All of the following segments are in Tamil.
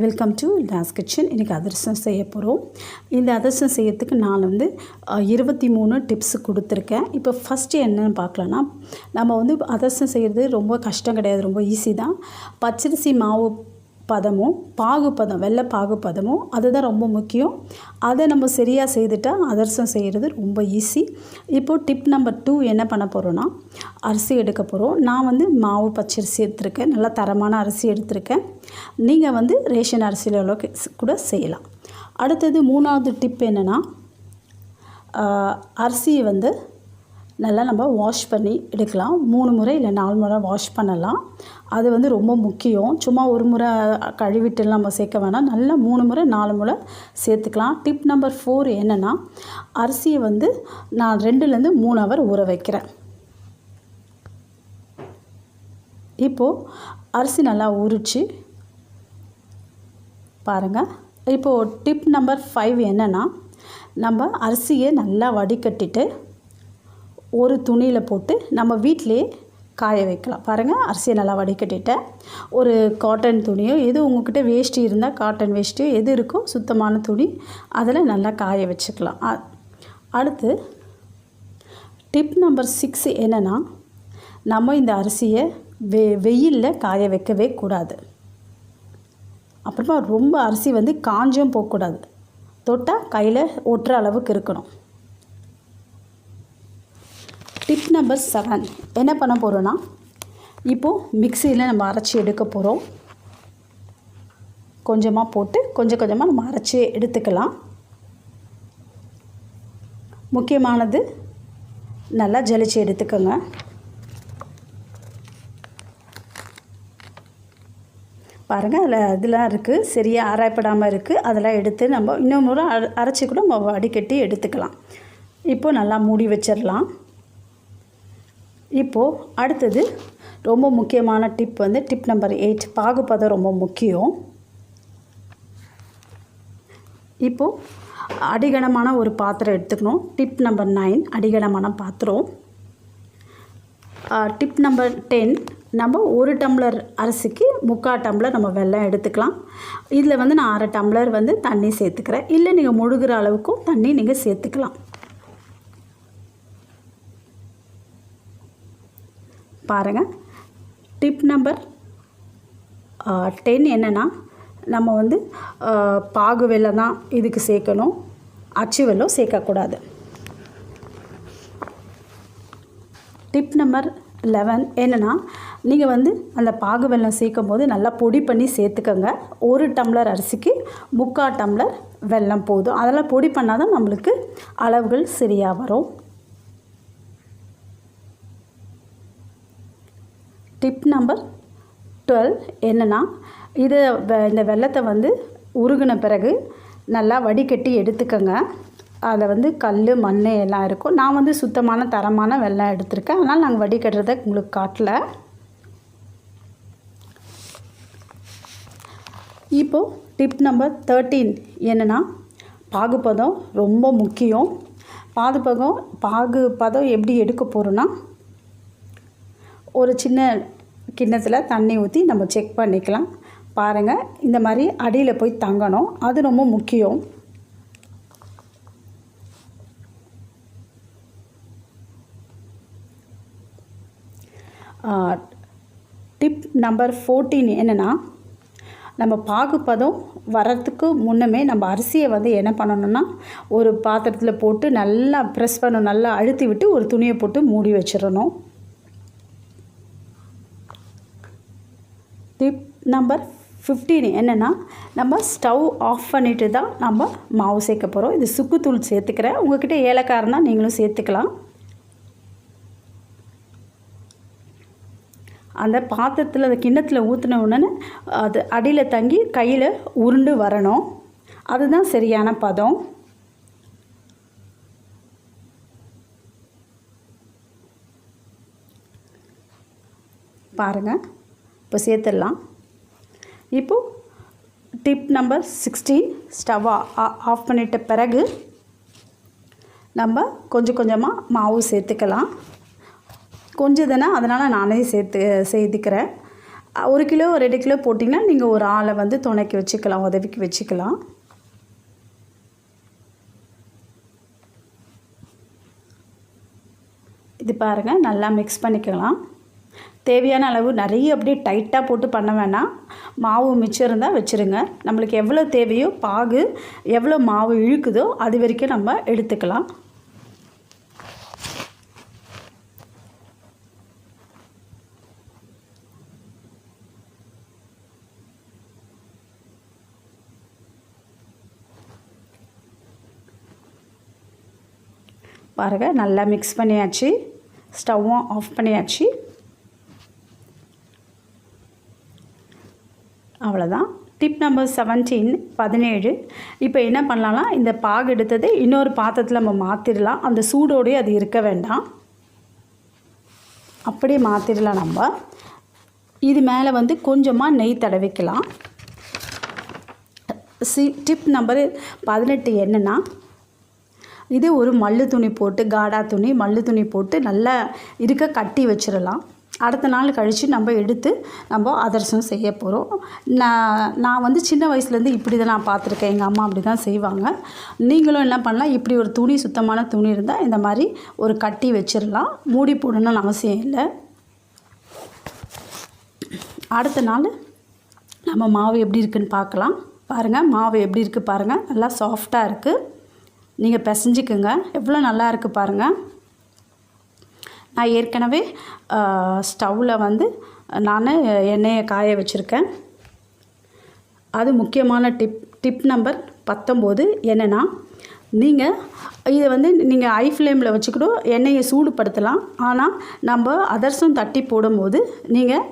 வெல்கம் டு டாஸ் கிச்சன் இன்றைக்கி அதிரசம் செய்ய போகிறோம் இந்த அதிரசம் செய்யறதுக்கு நான் வந்து இருபத்தி மூணு டிப்ஸ் கொடுத்துருக்கேன். இப்போ ஃபஸ்ட்டு என்னென்னு பார்க்கலன்னா நம்ம வந்து அதிரசம் செய்கிறது ரொம்ப கஷ்டம் கிடையாது ரொம்ப ஈஸி தான். பச்சரிசி மாவு பதமும் பாகுபதம் வெள்ளை பாகுப்பதமும் அதுதான் ரொம்ப முக்கியம். அதை நம்ம சரியாக செய்துட்டால் அதிரசம் செய்கிறது ரொம்ப ஈஸி இப்போது டிப் நம்பர் டூ என்ன பண்ண போகிறோன்னா அரிசி எடுக்க போகிறோம் நான் வந்து மாவு பச்சரிசி எடுத்திருக்கேன். நல்லா தரமான அரிசி எடுத்திருக்கேன். நீங்கள் வந்து ரேஷன் அரிசியில் அளவுக்கு கூட செய்யலாம். அடுத்தது மூணாவது டிப் என்னென்னா அரிசியை வந்து நல்லா நம்ம வாஷ் பண்ணி எடுக்கலாம். மூணு முறை இல்லை நாலு முறை வாஷ் பண்ணலாம். அது வந்து ரொம்ப முக்கியம். சும்மா ஒரு முறை கழுவிட்டு நம்ம சேர்க்க வேணாம். நல்லா மூணு முறை நாலு முறை சேர்த்துக்கலாம். டிப் நம்பர் ஃபோர் என்னென்னா அரிசியை வந்து நான் ரெண்டுலேருந்து மூணு ஹவர் ஊற வைக்கிறேன். இப்போது அரிசி நல்லா ஊறிச்சு. பாருங்கள் இப்போது டிப் நம்பர் ஃபைவ் என்னென்னா நம்ம அரிசியை நல்லா வடிகட்டிட்டு ஒரு துணியில் போட்டு நம்ம வீட்டிலேயே காய வைக்கலாம். பாருங்கள் அரிசியை நல்லா வடிகட்டிட்டேன் ஒரு காட்டன் துணியோ எது உங்ககிட்ட வேஷ்டி இருந்தால் காட்டன் வேஷ்டியோ எது இருக்கோ சுத்தமான துணி அதில் நல்லா காய வச்சுக்கலாம். அடுத்து டிப் நம்பர் சிக்ஸ் என்னென்னா நம்ம இந்த அரிசியை வெ வெயிலில் காய வைக்கவே கூடாது. அப்புறமா ரொம்ப அரிசி வந்து காஞ்சும் போகக்கூடாது. தொட்டால் கையில் ஒட்டுற அளவுக்கு இருக்கணும். டிப் நம்பர் செவன் என்ன பண்ண போகிறோன்னா இப்போது மிக்சியில் நம்ம அரைச்சி எடுக்க போகிறோம் கொஞ்சமாக போட்டு கொஞ்சம் கொஞ்சமாக நம்ம அரைச்சி எடுத்துக்கலாம். முக்கியமானது நல்லா ஜலிச்சு எடுத்துக்கோங்க. பாருங்கள் அதில் இதெல்லாம் இருக்குது சரியாக ஆராயப்படாமல் இருக்குது அதெல்லாம் எடுத்து நம்ம இன்னொரு முறை அரைச்சி கூட நம்ம வடிகட்டி எடுத்துக்கலாம். இப்போது நல்லா மூடி வச்சிடலாம். இப்போது அடுத்தது ரொம்ப முக்கியமான டிப் வந்து டிப் நம்பர் எயிட் பாகுபதம் ரொம்ப முக்கியம். இப்போது அடிகனமான ஒரு பாத்திரம் எடுத்துக்கணும். டிப் நம்பர் நைன் அடிகனமான பாத்திரம். டிப் நம்பர் டென் நம்ம ஒரு டம்ளர் அரிசிக்கு முக்கால் டம்ளர் நம்ம வெள்ளம் எடுத்துக்கலாம். இதில் வந்து நான் அரை டம்ளர் வந்து தண்ணி சேர்த்துக்கிறேன். இல்லை நீங்கள் முழுகிற அளவுக்கும் தண்ணி நீங்கள் சேர்த்துக்கலாம். பாருங்கள் டிப் நம்பர் டென் என்னென்னா நம்ம வந்து பாகு வெல்லம் தான் இதுக்கு சேர்க்கணும். அச்சு வெல்லம் சேர்க்கக்கூடாது. டிப் நம்பர் லெவன் என்னென்னா நீங்கள் வந்து அந்த பாகு வெல்லம் சேர்க்கும் போது நல்லா பொடி பண்ணி சேர்த்துக்கோங்க. ஒரு டம்ளர் அரிசிக்கு முக்கால் டம்ளர் வெல்லம் போதும். அதெல்லாம் பொடி பண்ணால் தான் நம்மளுக்கு அளவுகள் சரியாக வரும். டிப் நம்பர் டுவெல் என்னென்னா இதை வெ- இந்த வெள்ளத்தை வந்து உருகின பிறகு நல்லா வடிகட்டி எடுத்துக்கோங்க. அதில் வந்து கல் மண் எல்லாம் இருக்கும். நான் வந்து சுத்தமான தரமான வெள்ளம் எடுத்திருக்கேன். அதனால் நாங்கள் வடிகட்டுறதை உங்களுக்கு காட்டல. இப்போது டிப் நம்பர் தேர்ட்டீன் என்னென்னா பாகுபதம் ரொம்ப முக்கியம். பாதுபகம் பாகுபதம் எப்படி எடுக்க போகிறோன்னா ஒரு சின்ன கிண்ணத்தில் தண்ணி ஊற்றி நம்ம செக் பண்ணிக்கலாம். பாருங்கள் இந்த மாதிரி அடியில் போய் தங்கணும். அது ரொம்ப முக்கியம். டிப் நம்பர் ஃபோர்டீன் என்னென்னா நம்ம பாகுபதம் வர்றதுக்கு முன்னமே நம்ம அரிசியை வந்து என்ன பண்ணணும்னா ஒரு பாத்திரத்தில் போட்டு நல்லா ப்ரெஸ் பண்ணணும். நல்லா அழுத்தி விட்டு ஒரு துணியை போட்டு மூடி வச்சிடணும். டிப் நம்பர் ஃபிஃப்டீன் என்னென்னா நம்ம ஸ்டவ் ஆஃப் பண்ணிவிட்டு தான் நம்ம மாவு சேர்க்க போகிறோம் இது சுக்குத்தூள் சேர்த்துக்கிறேன் உங்கள்கிட்ட ஏலக்காரனா நீங்களும் சேர்த்துக்கலாம். அந்த பாத்திரத்தில் அந்த கிண்ணத்தில் ஊற்றின உடனே அது அடியில் தங்கி கையில் உருண்டு வரணும். அதுதான் சரியான பதம். பாருங்கள் இப்போ சேர்த்துடலாம். இப்போது டிப் நம்பர் சிக்ஸ்டீன் ஸ்டவ்வை ஆஃப் பண்ணிட்ட பிறகு நம்ம கொஞ்சம் கொஞ்சமாக மாவு சேர்த்துக்கலாம். கொஞ்சம் தானே அதனால் நானே சேர்த்து சேர்த்துக்கிறேன் ஒரு கிலோ ரெண்டு கிலோ போட்டிங்கன்னா நீங்கள் ஒரு ஆளை வந்து துணைக்கு வச்சுக்கலாம் உதவிக்கு வச்சுக்கலாம். இது பாருங்கள் நல்லா மிக்ஸ் பண்ணிக்கலாம். தேவையான அளவு நிறைய அப்படியே டைட்டாக போட்டு பண்ண வேணாம். மாவு மிச்சம் இருந்தால் வச்சுருங்க. நம்மளுக்கு எவ்வளோ தேவையோ பாகு எவ்வளோ மாவு இழுக்குதோ அது வரைக்கும் நம்ம எடுத்துக்கலாம். பாருங்கள் நல்லா மிக்ஸ் பண்ணியாச்சு. ஸ்டவ்வும் ஆஃப் பண்ணியாச்சு. அவ்வளோதான் டிப் நம்பர் செவன்டீன் பதினேழு. இப்போ என்ன பண்ணலாம்னா இந்த பாகு எடுத்தது இன்னொரு பாத்திரத்தில் நம்ம மாற்றிடலாம் அந்த சூடோடய அது இருக்க வேண்டாம். அப்படியே மாற்றிடலாம் நம்ம. இது மேலே வந்து கொஞ்சமாக நெய் தடவிக்கலாம். சி டிப் நம்பர் பதினெட்டு என்னென்னா இது ஒரு மல்லு துணி போட்டு காடா துணி மல்லு துணி போட்டு நல்லா இருக்க கட்டி வச்சிடலாம் அடுத்த நாள் கழித்து நம்ம எடுத்து நம்ம அதிரசம் செய்ய போகிறோம் நான் நான் வந்து சின்ன வயசுலேருந்து இப்படி தான் நான் பார்த்துருக்கேன். எங்கள் அம்மா அப்படி தான் செய்வாங்க. நீங்களும் என்ன பண்ணலாம். இப்படி ஒரு துணி சுத்தமான துணி இருந்தால் இந்த மாதிரி ஒரு கட்டி வச்சிடலாம் மூடி போடணும்னு அவசியம் இல்லை. அடுத்த நாள் நம்ம மாவு எப்படி இருக்குதுன்னு பார்க்கலாம். பாருங்கள் மாவு எப்படி இருக்குது பாருங்கள் நல்லா சாஃப்டாக இருக்குது நீங்கள் பிசைஞ்சிக்கோங்க. எவ்வளோ நல்லா இருக்குது பாருங்கள் நான் ஏற்கனவே ஸ்டவ்வில் வந்து நான் எண்ணெயை காய வச்சுருக்கேன். அது முக்கியமான டிப் டிப் நம்பர் பத்தொம்போது என்னென்னா நீங்கள் இதை வந்து நீங்கள் ஐ ஃப்ளேமில் வச்சுக்கிட்டோ எண்ணெயை சூடுபடுத்தலாம். ஆனால் நம்ம அதர்ஸும் தட்டி போடும்போது நீங்கள்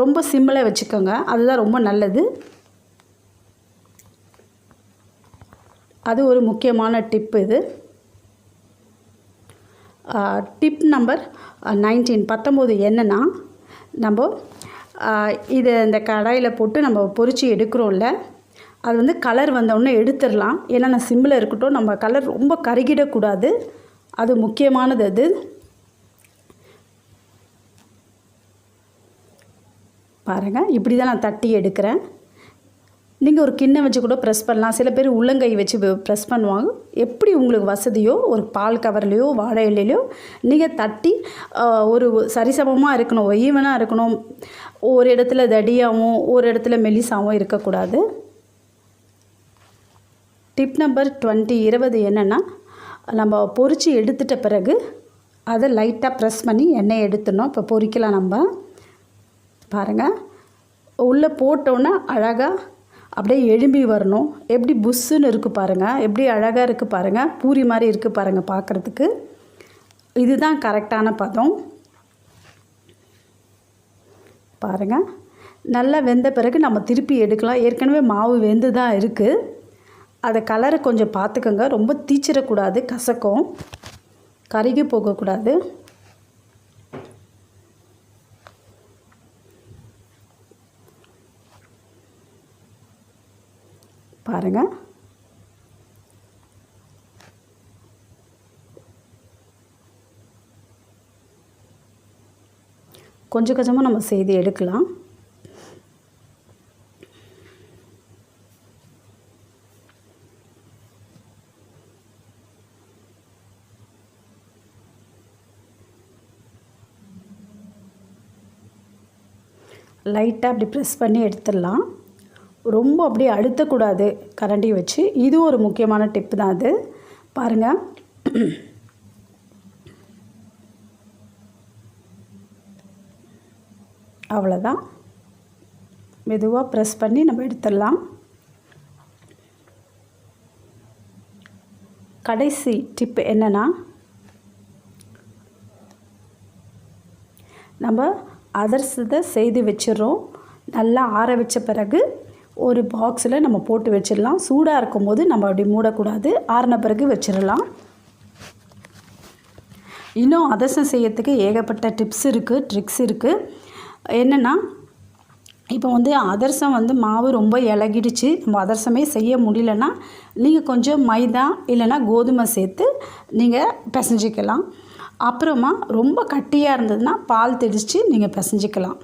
ரொம்ப சிம்மில் வச்சுக்கோங்க. அதுதான் ரொம்ப நல்லது. அது ஒரு முக்கியமான டிப் இது. டிப் நம்பர் நைன்டீன் பத்தொம்போது என்னென்னா நம்ம இதை இந்த கடாயில் போட்டு நம்ம பொறிச்சு எடுக்கிறோம்ல அது வந்து கலர் வந்தோடனே எடுத்துடலாம். ஏன்னா நான் சிம்மில் இருக்கட்டும் நம்ம கலர் ரொம்ப கருகிடக்கூடாது. அது முக்கியமானது அது. பாருங்கள் இப்படி தான் நான் தட்டி எடுக்கிறேன். நீங்கள் ஒரு கிண்ணம் வச்சு கூட ப்ரெஸ் பண்ணலாம். சில பேர் உள்ளங்கை வச்சு ப்ரெஸ் பண்ணுவாங்க. எப்படி உங்களுக்கு வசதியோ ஒரு பால் கவர்லேயோ வாழை இலையிலையோ நீங்கள் தட்டி ஒரு சரிசமமாக இருக்கணும் ஈவனாக இருக்கணும். ஒரு இடத்துல தடியாகவும் ஒரு இடத்துல மெலிசாகவும் இருக்கக்கூடாது. டிப் நம்பர் டுவெண்ட்டி இருபது என்னென்னா நம்ம பொறிச்சு எடுத்துட்ட பிறகு அதை லைட்டாக ப்ரெஸ் பண்ணி எண்ணெய் எடுத்துடணும். இப்போ பொறிக்கலாம் நம்ம. பாருங்கள் உள்ளே போட்டோன்னே அழகாக அப்படியே எழும்பி வரணும். எப்படி புஷ்ஷுன்னு இருக்குது பாருங்கள் எப்படி அழகாக இருக்குது பாருங்கள் பூரி மாதிரி இருக்குது பாருங்கள் பார்க்குறதுக்கு இதுதான் கரெக்டான பதம். பாருங்கள் நல்லா வெந்த பிறகு நம்ம திருப்பி எடுக்கலாம். ஏற்கனவே மாவு வெந்து தான் இருக்குது அதை கலரை கொஞ்சம் பார்த்துக்கோங்க ரொம்ப தீச்சிடக்கூடாது. கசக்கும். கருகி போகக்கூடாது. பாருங்கள் கொஞ்சம் கொஞ்சமாக நம்ம செய்து எடுக்கலாம். லைட்டாக அப்படி ப்ரெஸ் பண்ணி எடுத்துடலாம். ரொம்ப அப்படியே அழுத்தக்கூடாது கரண்டி வச்சு. இது ஒரு முக்கியமான டிப்பு தான் அது. பாருங்கள் அவ்வளோதான் மெதுவாக ப்ரெஸ் பண்ணி நம்ம எடுத்துடலாம். கடைசி டிப் என்னென்னா நம்ம அதர்சத்தை செய்து வச்சிடுறோம். நல்லா ஆற வச்ச பிறகு ஒரு பாக்ஸில் நம்ம போட்டு வச்சிடலாம். சூடாக இருக்கும்போது நம்ம அப்படி மூடக்கூடாது. ஆறின பிறகு வச்சிடலாம். இன்னும் அதசம் செய்யறதுக்கு ஏகப்பட்ட டிப்ஸ் இருக்குது ட்ரிக்ஸ் இருக்குது என்னென்னா இப்போ வந்து அதர்சம் வந்து மாவு ரொம்ப இலகிடுச்சு. நம்ம அதர்சமே செய்ய முடியலன்னா நீங்கள் கொஞ்சம் மைதா இல்லைன்னா கோதுமை சேர்த்து நீங்கள் பிசைஞ்சிக்கலாம். அப்புறமா ரொம்ப கட்டியாக இருந்ததுன்னா பால் தெளித்து நீங்கள் பிசைஞ்சிக்கலாம்.